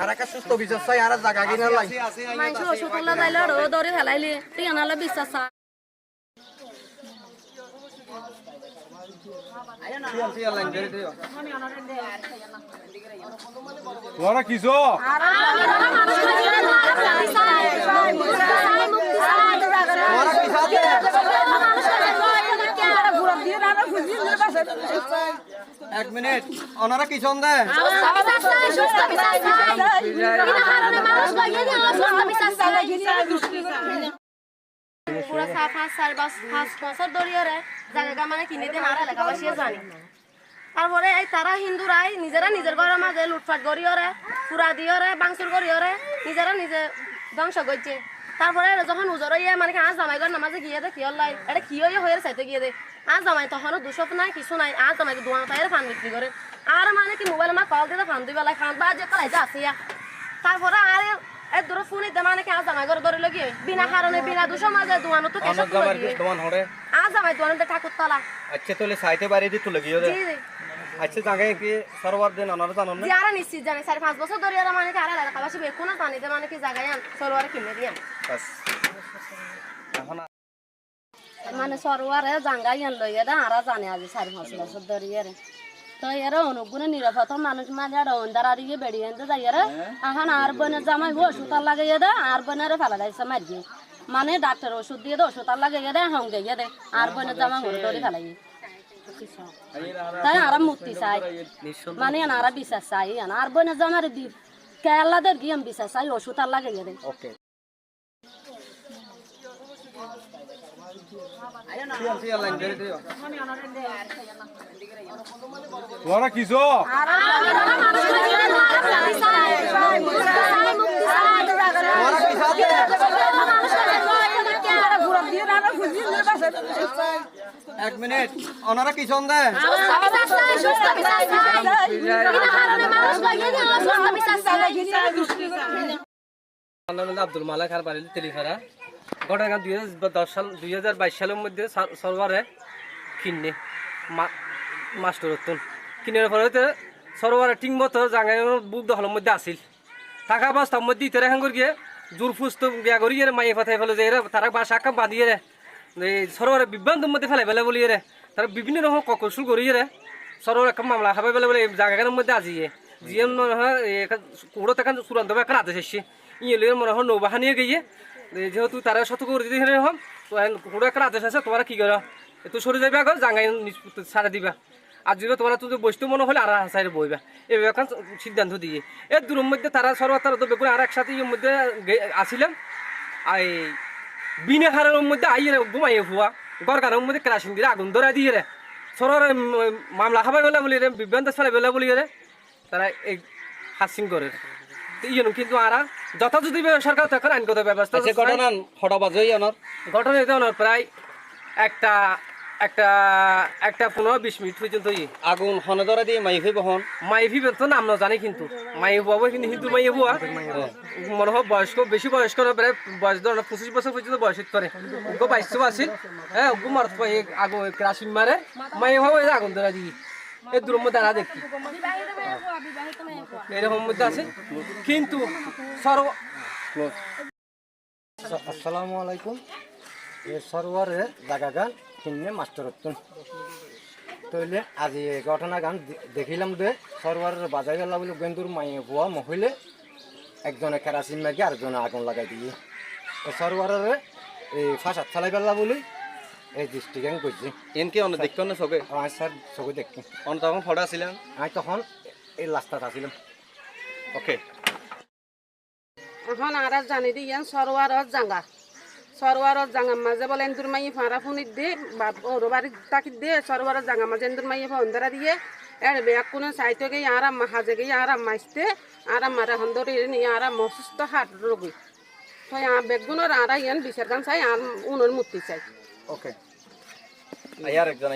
আর একটা সুস্থ বিচার চাই আর জায়গা কিনার লাই মানুষ ওষুধ উল্লা যাইলে আর দরে ফেলাইলে টিয়ানালে বিশ্বাস আছে। তোরা কিছো তোমার পিছাতে এক মিনিট। ওনারা দেয় দিয়ে জানি তারপরে এই তারা হিন্দুরাই নিজেরা নিজের ঘরের মাঝে লুটফাট করিওরে পুরা দিওরে বাংসুর করিওরে নিজেরা নিজে ধ্বংস করছে। তারপরে যখন উজর ইয়ে মানে কি আজ জামাই ঘর নামাজে গিয়ে দে কিয়র লাই এটা ইয়ে হয়ে চাইতে গিয়ে দে? আজ জামাই তখনও দুশো নাই কিছু নাই। আজ জামাই দোয়ান তাই ফান বিক্রি করে। আর মানে কি মোবাইল আমার কল দিয়ে ফান দিবে লাই ফান বা যে কলাই যা আসিয়া তারপরে আর এর দূরে ফোন দিতে মানে কি আজ জামাই ঘর ধরে লগিয়ে বিনা কারণে বিনা দুশো মাঝে দোয়ানো তো কেসব হরে। আজ জামাই দোয়ানো ঠাকুর তলা আচ্ছা তাহলে সাইতে বাড়ি দিয়ে তুলে গিয়ে জি জি। আচ্ছা জায়গায় কি সরোবর দিন ওনারা জানেন না? যে আর নিশ্চিত জানে চারি পাঁচ বছর ধরে আর মানে কি আর এলাকাবাসী বেকু না জানিতে মানে কি জায়গায় আন সরোয়ারে কিনে দিয়ে আন। বাস। মানে সরোয়ারে জাঙ্গাই আন লইয়ে দে আর জানে আজি চারি পাঁচ বছর ধরে এর। তো এর অনুগুণে নিরাপদ মানুষ মানে আর অন্ধার আর ইয়ে বেড়িয়ে আনতে যাই এর। এখন আর বনের জামাই ওষুধ আর লাগাইয়ে দে আর বনের ফেলা দিয়েছে মারিয়ে মানে ডাক্তার ওষুধ দিয়ে দে ওষুধ আর লাগাইয়ে দে হঙ্গে গিয়ে দে আর বনের জামা ঘুরে ধরে ফেলাই তাই আর মূর্তি চাই। মানে আর বিশ্বাস চাই আর বনের জামার কেরালাদের গিয়ে বিশ্বাস চাই ওষুধ আর লাগাইয়ে দে। তোরা কিছো এক মিনিট ওনারা নাম হলো আব্দুল মালাক আর বাড়ি তেলিফারা ঘটনা দুই হাজার দশ সাল দুই হাজার বাইশ সালের মধ্যে সার- সরোবরে কিনে মাস্টার হতুন কিনার পরে সরোবরে ঠিক মতো জাঙ্গাই বুক দখলের মধ্যে আসিল থাকা অবস্থার মধ্যে ইতারে হাঙ্গুর গিয়ে জোর ফুস্ত বিয়া করি রে, মাইয়ে ফাথাই ফেলে যে তারা বাসা আঁকা বাঁধিয়ে রে, এই সরোবরে বিভ্রান্তের মধ্যে ফেলাই ফেলে বলিয়ে রে, তারা বিভিন্ন রকম ককৌশল করিয়ে রে, সরোবর একটা মামলা খাবে বলে বলে জায়গাটার মধ্যে আজিয়ে। জিয়ে মনে হয় কুড়ো থেকে চূড়ান্ত একটা আদেশ এসছে ইয়ে মনে হয় নৌবাহা নিয়ে গিয়ে যেহেতু তারা সতর্ক করে দিতে হম তো কুড়ো একটা আদেশ আছে, তোমরা কি করো? একটু সরে যাবে আগর জাঙ্গাই ছাড়া দিবা। আর যদি তোমরা তো বস্তু মনে হলে, আর সাইডে বইবা। এভাবে এখন সিদ্ধান্ত দিয়ে। এর দূরের মধ্যে তারা সরবার তারা তো বেগুন আর একসাথে ইয়ের মধ্যে আসিলাম আর এই বিনা হারের মধ্যে আইয়ে ঘুমাইয়ে ফুয়া। গরকারের মধ্যে কেরাসিন দিয়ে আগুন ধরা দিয়ে রে। সরর মামলা খাবাই বেলা বলি রে, বিভ্রান্ত ফেলে বলে বলি রে। তারা এই হাসিং করে তো ইয়েন কিন্তু আরা যথাযথ সরকার তখন আইনগত ব্যবস্থা ঘটনা হঠাৎ বাজেই ওনার ঘটনা এটা ওনার প্রায় একটা একটা একটা পনেরো বিশ মিনিট পর্যন্ত আগুন হনে ধরা দিয়ে মাইফি বহন মাইফি তো নাম না জানি কিন্তু। মাই বাবু কিন্তু হিন্দু মাই বুয়া মনে হয় বয়স্ক বেশি বয়স্ক না প্রায় বয়স ধর পঁচিশ বছর পর্যন্ত বয়স করে ওকে বাইশ আছিল হ্যাঁ ওকে মারত আগুন কেরাসিন মারে। মাই ভাবো আগুন ধরা দিই এই মধ্যে আনা দেখি। এরকম মধ্যে আছে? কিন্তু সর্ব আসসালামু আলাইকুম। এ সরোবরে জায়গা গান কিনে মাস্টার হতুন তইলে আজি ঘটনা গান দেখিলাম দে সরোবরের বাজাই গেলা বলে গেন্দুর মাইয়ে বুয়া মহিলে একজনে কেরাসিন মাগি আরেকজনে আগুন লাগাই দিয়ে এই সরোবরের এই ফাঁসাত ফেলাই গেলা বলে এই আমি করছি এনকে অনেক দেখতে না সবে? আমার স্যার চোখে দেখি। অন তখন ফটো ছিলেন? আমি তখন এই রাস্তাটা আসছিলাম ওকে। এখন আর জানি দি ইয়ান সরোয়ারত জাঙ্গা। সরোয়ারত জাঙ্গা মাঝে বলে এন্দুর মাই ফাঁড়া ফুনিত দে বা ওর বাড়ি তাকি দে সরোয়ারত জাঙ্গা মাঝে এন্দুর মাই ফন্দরা দিয়ে। এর বেগ কোনো সাইতে গিয়ে আরাম হাজে গিয়ে আরাম মাইতে আরাম মারা হন্দরে নিয়ে আরাম অসুস্থ হাট রোগী। তো বেগুনের আর ইয়ান বিচার গান চাই আর উনোর মূর্তি চাই। ওকে। আয়ার একজন